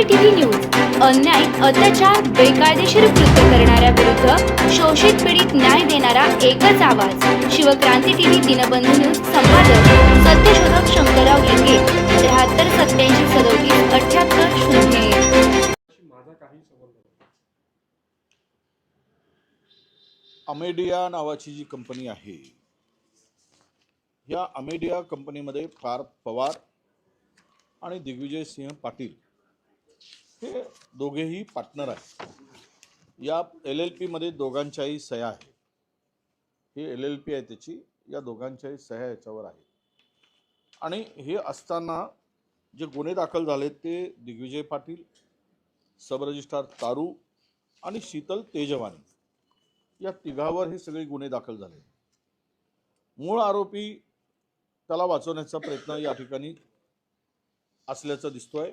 CCTV news अन्याय अत्याचार बेकायदेशीर कृत्य करणाऱ्या विरुद्ध शोषित पीडित न्याय देणारा एकच आवाज. शिवक्रांती टीव्ही दिनबंधू न्यूज संपादक सत्यशोधक शंकरराव लिंगे त्र्याहत्तर सत्याऐंशी सदोतीस अठ्याहत्तर शून्य अमेडिया नावाची जी कंपनी आहे या अमेडिया कंपनीमध्ये पार पवार आणि दिग्विजय सिंह पाटील हे दोघेही पार्टनर आहेत. या एल एल पीमध्ये दोघांच्याही सह्या आहे ही एल एल पी आहे त्याची या दोघांच्याही सह्या याच्यावर आहे आणि हे असताना जे गुन्हे दाखल झालेत ते दिग्विजय पाटील सब रजिस्ट्रार तारू आणि शीतल तेजवानी. या तिघावर हे सगळे गुन्हे दाखल झाले मूळ आरोपी त्याला वाचवण्याचा प्रयत्न या ठिकाणी असल्याचं दिसतोय.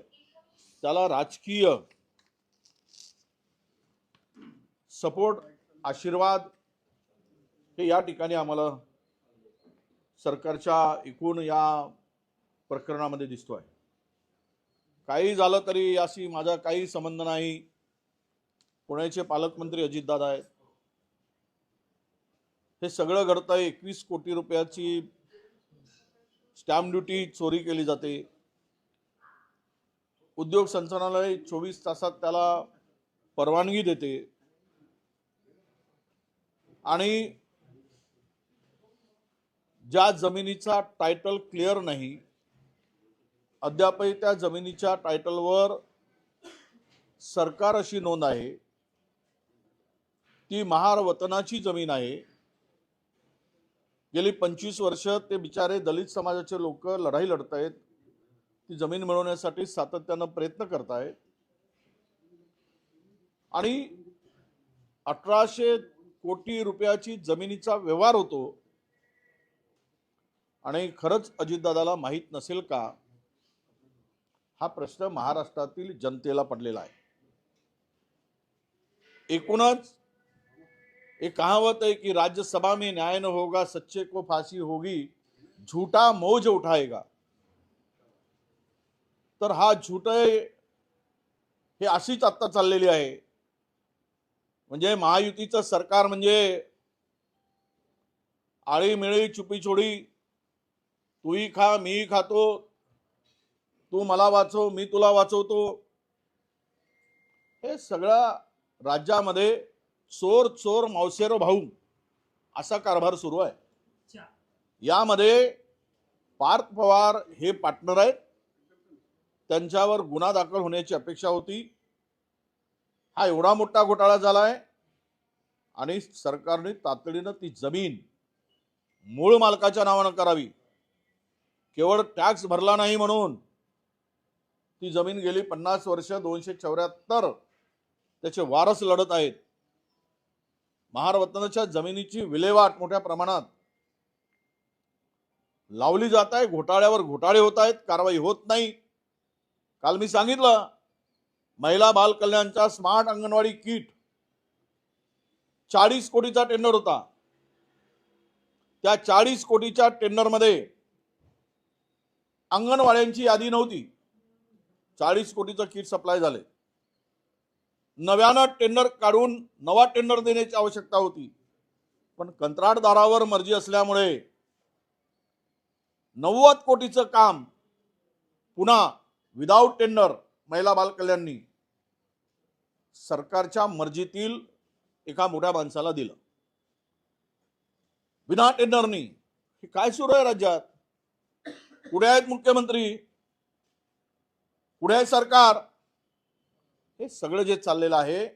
त्याला राजकीय सपोर्ट आशीर्वाद हे या ठिकाणी आम्हाला सरकारच्या एकूण या प्रकरणामध्ये दिसतो आहे काही झालं तरी याशी माझा काही संबंध नाही. पुण्याचे पालकमंत्री अजितदादा आहेत. हे सगळं घडतंय. एकवीस कोटी रुपयाची स्टॅम्प ड्युटी चोरी केली जाते. उद्योग संचालनालय चोवीस तासात त्याला परवानगी देते. आणि ज्या जमिनीचा टायटल क्लिअर नाही अद्यापही त्या जमिनीच्या टायटलवर सरकार अशी नोंद आहे ती महार वतनाची जमीन आहे. गेली पंचवीस वर्ष ते बिचारे दलित समाजाचे लोक लढाई लढत आहेत ती जमीन मिळवण्यासाठी सातत्यानं प्रयत्न करतायत आणि अठराशे कोटी रुपयाची जमिनीचा व्यवहार होतो. आणि खरंच अजितदादाला माहीत नसेल का हा प्रश्न महाराष्ट्रातील जनतेला पडलेला आहे. एकूणच एक कहावत है कि राज्यसभा में न्याय न होगा सच्चे को फांसी होगी झूठा मौज उठाएगा. तर हा झूट हे अशीच आत्ता चाललेली आहे. म्हणजे महायुतीचं सरकार म्हणजे आळीमिळी चुपीचोडी तूही खा मीही खातो तू मला वाचव मी तुला वाचवतो. हे सगळ्या राज्यामध्ये चोर चोर मावसेर भाऊ असा कारभार सुरू आहे. यामध्ये पार्थ पवार हे पार्टनर आहेत. त्यांच्यावर गुन्हा दाखल होण्याची अपेक्षा होती. हा एवढा मोठा घोटाळा झालाय आणि सरकारने तातडीनं ती जमीन मूळ मालकाच्या नावानं करावी. केवळ टॅक्स भरला नाही म्हणून ती जमीन गेली पन्नास वर्ष दोनशे चौऱ्याहत्तर. त्याचे वारस लढत आहेत. महारवतनाच्या जमिनीची विल्हेवाट मोठ्या प्रमाणात लावली जात आहे. घोटाळ्यावर घोटाळे होत आहेत. कारवाई होत नाही. काल मी सांगितलं महिला बाल कल्याणच्या स्मार्ट अंगणवाडी किट. चाळीस कोटीचा टेंडर होता. त्या चाळीस कोटीच्या टेंडरमध्ये अंगणवाड्यांची यादी नव्हती. चाळीस कोटीचं किट सप्लाय झाले. नव्यानं टेंडर काढून नवा टेंडर देण्याची आवश्यकता होती. पण कंत्राटदारावर मर्जी असल्यामुळे नव्वद कोटीचं काम पुन्हा विदाऊट टेंडर महिला बालकल्याणनी सरकारच्या मर्जीतील एका मोठ्या माणसाला दिलं. विना टेंडरनी हे काय सुरू आहे राज्यात? पुढे आहेत मुख्यमंत्री? पुढे आहे सरकार? हे सगळं जे चाललेलं आहे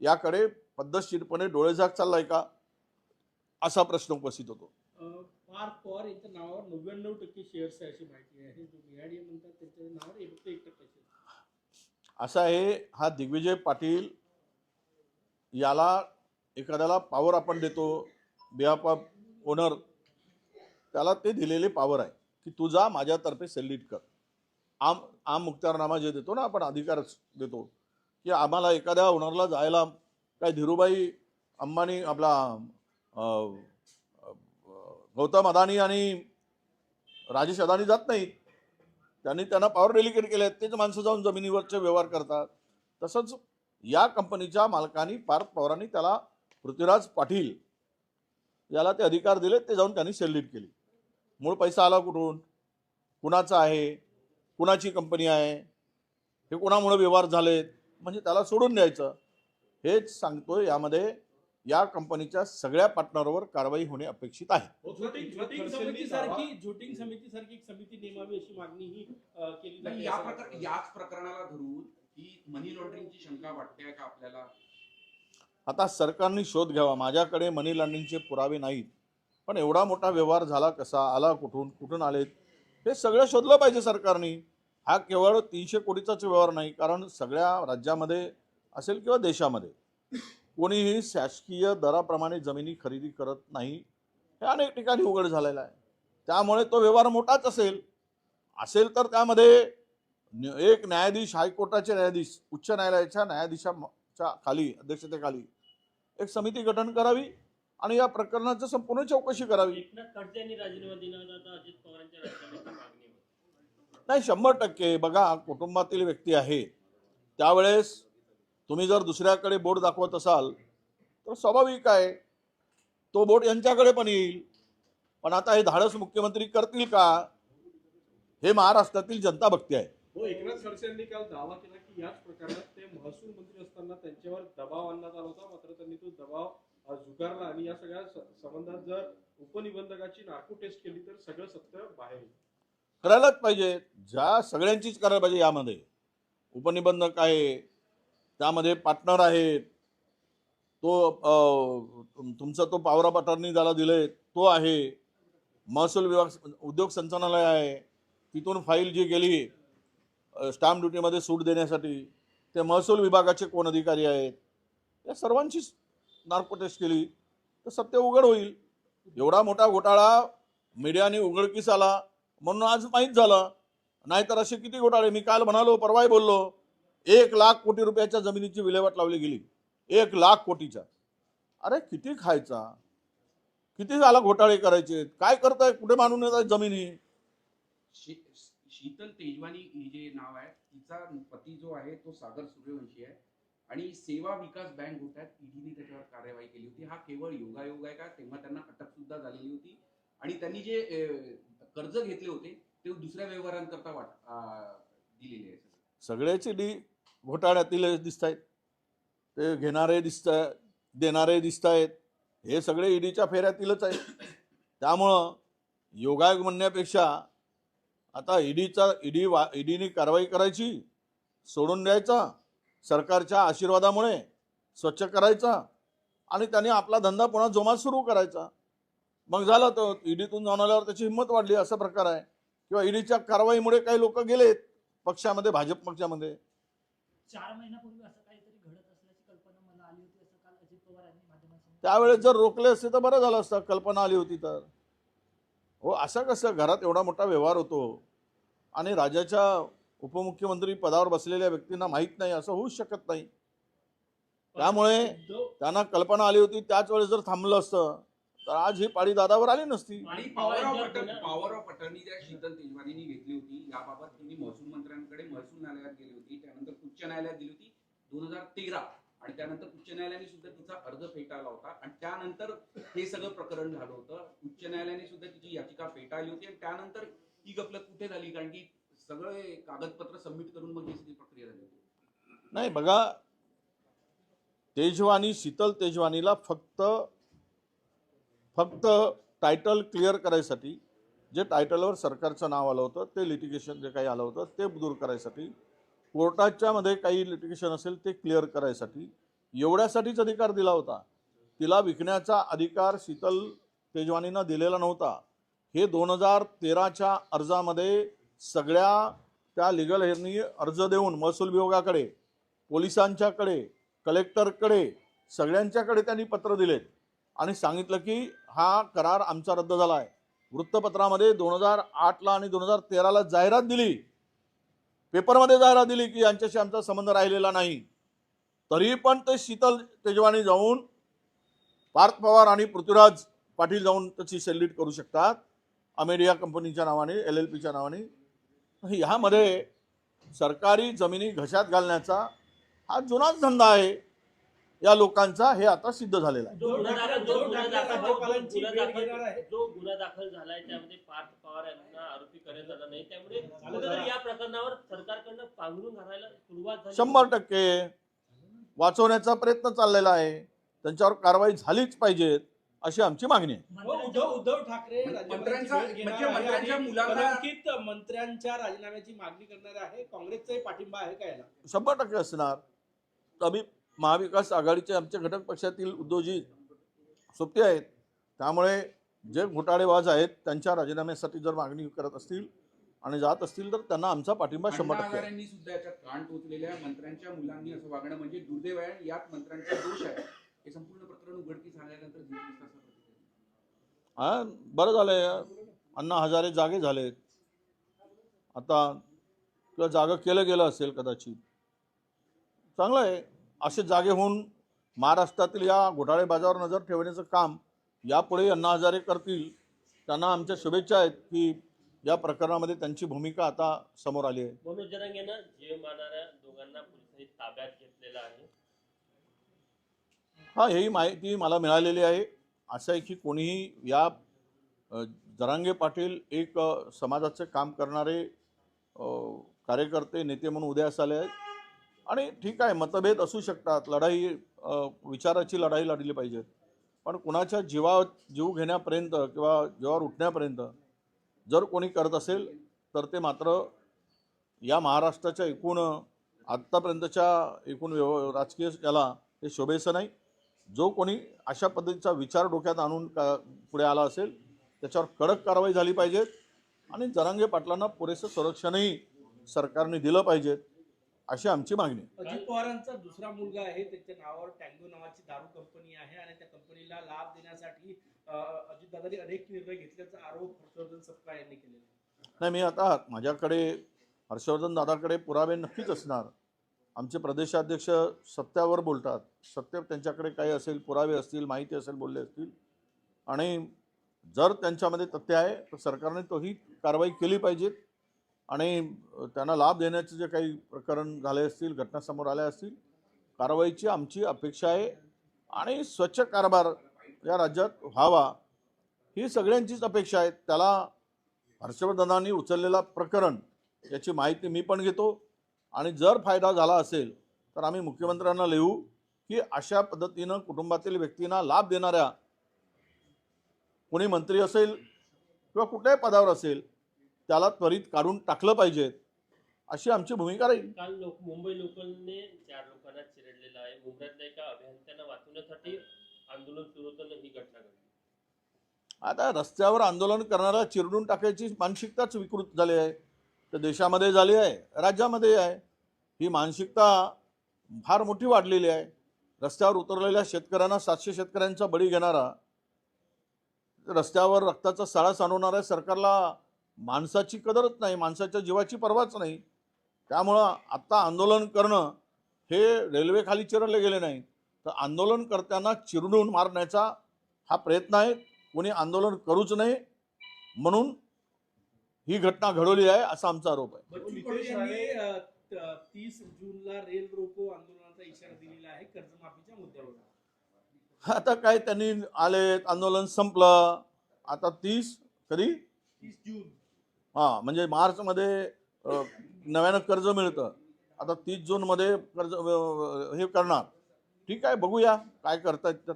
याकडे पद्धतशीरपणे डोळेझाक चाललाय का? असा प्रश्न उपस्थित होतो. अं, पॉर यांच्या नावावर नव्याण्णव टक्के शेअर्स आहे अशी माहिती आहे. जो बिहाडी म्हणतात त्यांच्या नावावर एक फक्त एक टक्के शेअर्स असा आहे हा दिग्विजय पाटील याला एखाद्याला पॉवर आपण देतो बिहापा ओनर त्याला ते दिलेले पॉवर आहे की तू जा माझ्यातर्फे सेलिट कर. आम आम मुक्तारनामा जे देतो ना आपण अधिकार देतो की आम्हाला एखाद्या ओनरला जायला काय धीरूबाई अंबानी आपला गौतम अदानी आणि राजेश अदानी जात नाहीत. त्यांनी त्यांना पॉवर डेलिकेट केले आहेत. तेच माणसं जाऊन जमिनीवरचे व्यवहार करतात. तसंच या कंपनीच्या मालकांनी पार्थ पवारांनी त्याला पृथ्वीराज पाटील याला ते अधिकार दिले ते जाऊन त्यांनी सेलिट केली. मूळ पैसा आला कुठून? कुणाचा आहे? कुणाची कंपनी आहे? हे कुणामुळे व्यवहार झालेत? म्हणजे त्याला सोडून द्यायचं. हेच सांगतोय यामध्ये या कंपनीच्या सगळ्या पार्टनरवर कारवाई होणे अपेक्षित आहे. झोटिंग झोटिंग समितीसारखी झोटिंग समितीसारखी एक समिती नेमावी अशी मागणी अ, केली नाही, जाते या असं प्रकार वाटतं. याच प्रकरणाला धरून ही मनी लॉन्ड्रिंगची शंका वाटते का आपल्याला? आता सरकारने शोध घ्यावा. माझ्याकडे मनी लॉन्ड्रिंगचे पुरावे नाहीत. पण एवढा मोठा व्यवहार झाला कसा? आला कुठून? कुठून आलेत? हे सगळं शोधलं पाहिजे सरकारने. हा केवळ तीनशे कोटीचाच व्यवहार नाही कारण सगळ्या राज्यामध्ये असेल किंवा देशामध्ये. कोणीही शासकीय दराप्रमाणे जमिनी खरेदी करत नाही हे अनेक ठिकाणी उघड झालेलं आहे. त्यामुळे तो व्यवहार मोठाच असेल. असेल तर त्यामध्ये एक न्यायाधीश हायकोर्टाचे न्यायाधीश उच्च न्यायालयाच्या न्यायाधीशाच्या खाली अध्यक्षतेखाली एक समिती गठन करावी आणि या प्रकरणाचं संपूर्ण चौकशी करावी. नाही शंभर टक्के. बघा कुटुंबातील व्यक्ती आहे. त्यावेळेस तुम्ही जर दुसऱ्याकडे बोट दाखवत असाल तर स्वाभाविक आहे तो बोट यांच्याकडे पण येईल. पण आता हे धाडस मुख्यमंत्री करतील का? हे महाराष्ट्रातील जनता बघते आहे. हो एकनाथ खडसे यांनी काल दावा केला की याच प्रकरणात ते महसूल मंत्री असताना त्यांच्यावर दबाव आणण्यात आला होता. मात्र त्यांनी तो दबाव झुगारला आणि या सगळ्या संबंधात जर उपनिबंधकाची नार्को टेस्ट केली तर सगळं सत्य बाहेर करायलाच पाहिजे. ज्या सगळ्यांचीच करायला पाहिजे यामध्ये. उपनिबंधक आहे त्यामध्ये पार्टनर आहेत. तो तुमचा तो पावरा ऑफ ज्याला दिले तो आहे. महसूल विभाग उद्योग संचालनालय आहे. तिथून फाईल जी गेली स्टॅम्प ड्युटीमध्ये सूट देण्यासाठी ते महसूल विभागाचे कोण अधिकारी आहेत? या सर्वांचीच नार्को टेस्ट केली तर सत्य उघड होईल. एवढा मोठा घोटाळा मीडियाने उघडकीस आला म्हणून आज माहीत झालं. नाहीतर असे किती घोटाळे? मी काल म्हणालो परवाही बोललो. एक लाख कोटी रुपयाच्या जमिनीची विल्हेवाट लावली गेली. एक लाख कोटीच्या. अरे किती खायचा? किती झाला घोटाळे करायचे? काय करताय? कुठे मानून येत जमिनी? शीतल तेजवानी हे जे नाव आहे तिचा पती जो आहे तो सागर सूर्यवंशी आहे. आणि सेवा विकास बँक घोटाळ्यात ईडीने त्याच्यावर कार्यवाही केली होती. हा केवळ योगायोग आहे का? तेव्हा त्यांना अटक सुद्धा झालेली होती. आणि त्यांनी जे कर्ज घेतले होते ते दुसऱ्या व्यवहारांकरता वाट दिलेले आहे सगळ्याचे डी घोटाळ्यातील दिसत आहेत ते घेणारे दिसत आहेत देणारे दिसत आहेत हे सगळे ईडीच्या फेऱ्यातीलच आहेत. त्यामुळं योगायोग म्हणण्यापेक्षा आता ईडीचा ईडी वा ईडीने कारवाई करायची सोडून द्यायचा सरकारच्या आशीर्वादामुळे स्वच्छ करायचा आणि त्याने आपला धंदा पुन्हा जोमात सुरू करायचा. मग झालं तर ईडीतून जाऊन आल्यावर त्याची हिंमत वाढली असा प्रकार आहे. किंवा ईडीच्या कारवाईमुळे काही लोक गेलेत. पक्षामध्ये भाजप पक्षामध्ये. चार महिन्यापूर्वी असं काहीतरी घडत असल्याची कल्पना मला आली होती. असं काल अजित पवार यांनी माध्यमांसमोर त्यावेळेस जर रोखले असते तर बरं झालं असतं कल्पना आली होती तर. हो असं कसं? घरात एवढा मोठा व्यवहार होतो. आणि राज्याच्या उपमुख्यमंत्री पदावर बसलेल्या व्यक्तींना माहीत नाही असं होऊच शकत नाही. त्यामुळे त्यांना कल्पना आली होती त्याच वेळेस जर थांबलं असतं तर आज ही पाळी दादावर आली नसती. आणि power of attorney power of attorney ज्या शीतल तेजवानीने घेतली होती याबाबत तिने महसूल मंत्र्यांकडे महसूल न्यायालयात गेली होती. त्यानंतर उच्च न्यायालयात गेली होती दोन हजार तेरा. आणि त्यानंतर उच्च न्यायालयाने सुद्धा तिचा अर्ज फेटाळला होता. आणि त्यानंतर हे सगळं प्रकरण झालं होतं. उच्च न्यायालयाने सुद्धा तिची याचिका फेटाळली होती. आणि त्यानंतर ही गफलत कुठे झाली? कारण की सगळे कागदपत्र सबमिट करून मग ही सगळी प्रक्रिया झाली होती. नाही बघा तेजवानी शीतल तेजवानीला फक्त फक्त टायटल क्लिअर करायसाठी जे टायटलवर सरकारचं नाव आलं होतं ते लिटिगेशन जे काही आलं होतं ते दूर करायसाठी कोर्टाच्या मध्ये काही लिटिगेशन असेल ते क्लिअर करायसाठी एवढ्यासाठीच अधिकार दिला होता. तिला विकण्याचा अधिकार शीतल तेजवानीनं दिलेला नव्हता. हे दोन हजार तेराच्या अर्जामध्ये सगळ्या त्या लिगल हेरनी अर्ज देऊन महसूल विभागाकडे पोलिसांच्याकडे कलेक्टरकडे सगळ्यांच्याकडे त्यांनी पत्र दिलेत. आणि सांगितलं की हा करार आमचा रद्द झाला आहे वृत्तपत्रामध्ये दोन हजार आठला आणि दोन हजार तेराला जाहिरात दिली. पेपरमध्ये जाहिरात दिली की यांच्याशी आमचा संबंध राहिलेला नाही. तरी पण ते शीतल तेजवानी जाऊन पार्थ पवार आणि पृथ्वीराज पाटील जाऊन त्याची सेलिट करू शकतात. अमेरिया कंपनीच्या नावाने एल एल पीच्या नावाने. ह्यामध्ये सरकारी जमिनी घशात घालण्याचा हा जुनाच धंदा आहे. या लोकांचा हे आता सिद्ध झालेलं आहे. जो गुन्हा दाखल जो गुन्हा दाखल जो राज्यपालांची गुन्हा भेट घेणार आहे. दाखल जो गुन्हा दाखल झालाय त्यामध्ये पार्थ पवार यांना आरोपी करण्यात आला नाही. त्यामुळे कुठेतरी या प्रकरणावर सरकारकडनं पांघरून घालायला सुरुवात झाली. शंभर टक्के वाचवण्याचा प्रयत्न चाललेला आहे. त्यांच्यावर कारवाई झालीच पाहिजे अशी आमची मागणी आहे. हो, उद्धव उद्धव ठाकरे राज्यपालांची घेणार म्हणजे आहे मंत्र्यांच्या आणि मुलांना- कलंकित मंत्र्यांच्या राजीनाम्याची मागणी करणार आहे. काँग्रेसचाही पाठिंबा आहे का याला? शंभर टक्के असणार. आम्ही महाविकास आघाडीचे आमच्या घटक पक्षातील उद्योजी सोबती आहेत. त्यामुळे जे घोटाळेबाज आहेत त्यांच्या राजीनाम्यासाठी जर मागणी करत असतील आणि जात असतील तर त्यांना आमचा पाठिंबा शंभर टक्के सुद्धा याच्यात कान टोचलेल्या मंत्र्यांच्या मुलांनी असं वागणं म्हणजे दुर्दैव आहे यात मंत्र्यांचा दोष आहे. हे संपूर्ण प्रकरण उघडकीस आल्यानंतर. हा बरं झालंय. अण्णा हजारे जागे झालेत. आता किंवा जागं केलं गेलं असेल कदाचित. चांगलं आहे. असे जागे होऊन महाराष्ट्रातील या घोटाळेबाजावर नजर ठेवण्याचं काम यापुढे अण्णा हजारे करतील त्यांना आमच्या शुभेच्छा आहेत की या प्रकरणामध्ये त्यांची भूमिका आता समोर आली आहे. मनोज जरांगेनं जीव मारणाऱ्या दोघांना पोलिसांनी ताब्यात घेतलेलं आहे. हा ही माहिती मला मिळालेली आहे. असं आहे की कोणीही या जरांगे पाटील एक समाजाचे काम करणारे कार्यकर्ते नेते म्हणून उदयास आले आहेत आणि ठीक आहे मतभेद असू शकतात. लढाई विचाराची लढाई लढली पाहिजे. पण कुणाच्या जीवा जीव घेण्यापर्यंत किंवा जीवावर उठण्यापर्यंत जर कोणी करत असेल तर ते मात्र या महाराष्ट्राच्या एकूण आत्तापर्यंतच्या एकूण व्यव राजकीय याला हे शोभेचं नाही. जो कोणी अशा पद्धतीचा विचार डोक्यात आणून का पुढे आला असेल त्याच्यावर कडक कारवाई झाली पाहिजे आणि जरांगे पाटलांना पुरेसं संरक्षणही सरकारने दिलं पाहिजे. अशी आमची मागणी आहे. अजित पवारांचा दुसरा मुलगा आहे त्याच्या नावावर टँगो नावाची दारू कंपनी आहे आणि त्या कंपनीला लाभ देण्यासाठी अजित दादांनी अनेक निर्णय घेतल्याचा आरोप हर्षवर्धन सपकाळ यांनी केलेला आहे. नाही मी आता माझ्याकडे हर्षवर्धन दादाकडे पुरावे नक्कीच असणार आमचे प्रदेशाध्यक्ष सत्यावर बोलतात सत्य त्यांच्याकडे काही असेल पुरावे असतील माहिती असेल बोलले असतील आणि जर त्यांच्यामध्ये तथ्य आहे तर सरकारने तोही कारवाई केली पाहिजे आणि त्यांना लाभ देण्याचे जे काही प्रकरण झाले असतील घटना समोर आल्या असतील कारवाईची आमची अपेक्षा आहे आणि स्वच्छ कारभार या राज्यात व्हावा ही सगळ्यांचीच अपेक्षा आहे. त्याला हर्षवर्धनांनी उचललेला प्रकरण याची माहिती मी पण घेतो आणि जर फायदा झाला असेल तर आम्ही मुख्यमंत्र्यांना लिहू की अशा पद्धतीनं कुटुंबातील व्यक्तींना लाभ देणाऱ्या कोणी मंत्री असेल किंवा कुठल्याही पदावर असेल त्याला त्वरित काढून टाकलं पाहिजे. अशी आमची भूमिका राहील. काल लोक मुंबई लोकलने चार लोकांना चिरडलेलं आहे. मुंबईतल्या एका अभियंत्यांना वाचवण्यासाठी आंदोलन सुरू होताना ही घटना घडली. आता रस्त्यावर आंदोलन करणारा चिरडून टाकायची मानसिकताच विकृत झाली आहे. तर देशामध्ये झाली आहे राज्यामध्ये आहे. ही मानसिकता फार मोठी वाढलेली आहे. रस्त्यावर उतरलेल्या शेतकऱ्यांना सातशे शेतकऱ्यांचा बळी घेणारा रस्त्यावर रक्ताचा सळा सांडवणाऱ्या सरकारला माणसाची कदरच नाही माणसाच्या जीवाची पर्वाच नाही. त्यामुळं आत्ता आंदोलन करणं हे रेल्वे खाली चिरडले गेले नाही तर आंदोलनकर्त्यांना चिरडून मारण्याचा हा प्रयत्न आहे. कोणी आंदोलन करूच नये म्हणून ही घटना घडवली आहे असा आमचा आरोप आहे. तीस जूनला रेल रोको आंदोलनाचा इशारा दिलेला आहे कर्जमाफीच्या मुद्द्यावर आता काय त्यांनी आले आंदोलन संपलं. आता तीस कधी? तीस जून. हां म्हणजे मार्चमध्ये नव्यानं कर्ज मिळतं. आता तीस जूनमध्ये कर्ज हे करणार. ठीक आहे बघूया काय करतायत तर.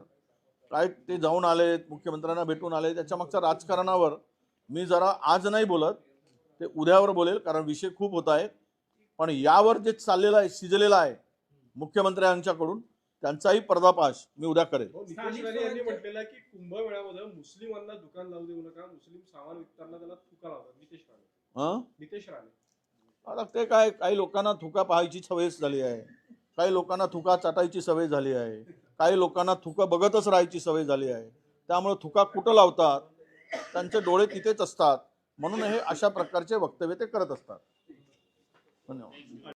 काय ते जाऊन आलेत मुख्यमंत्र्यांना भेटून आले त्याच्या मागच्या राजकारणावर मी जरा आज नाही बोलत ते उद्यावर बोलेल कारण विषय खूप होत आहेत. पण यावर जे चाललेलं आहे शिजलेलं आहे मुख्यमंत्र्यांच्याकडून त्यांचाही पर्दापाश मी उद्या करेल. हो, म्हटलेलं की कुंभमेळ्यामध्ये मुस्लिमांना दुकान लावू देऊ नका मुस्लिम सामान विकताना त्याला थुका लावतात. नितेश राणे. हां? नितेश राणे. आता ते काय काही लोकांना थुका पाहायची सवयच झाली आहे. काही लोकांना थुका चाटायची सवय झाली आहे. काही लोकांना थुका बघतच राहायची सवय झाली आहे. त्यामुळे थुका कुठं लावतात? त्यांचे डोळे तिथेच असतात. म्हणून हे अशा प्रकारचे वक्तव्य ते करत असतात. धन्यवाद.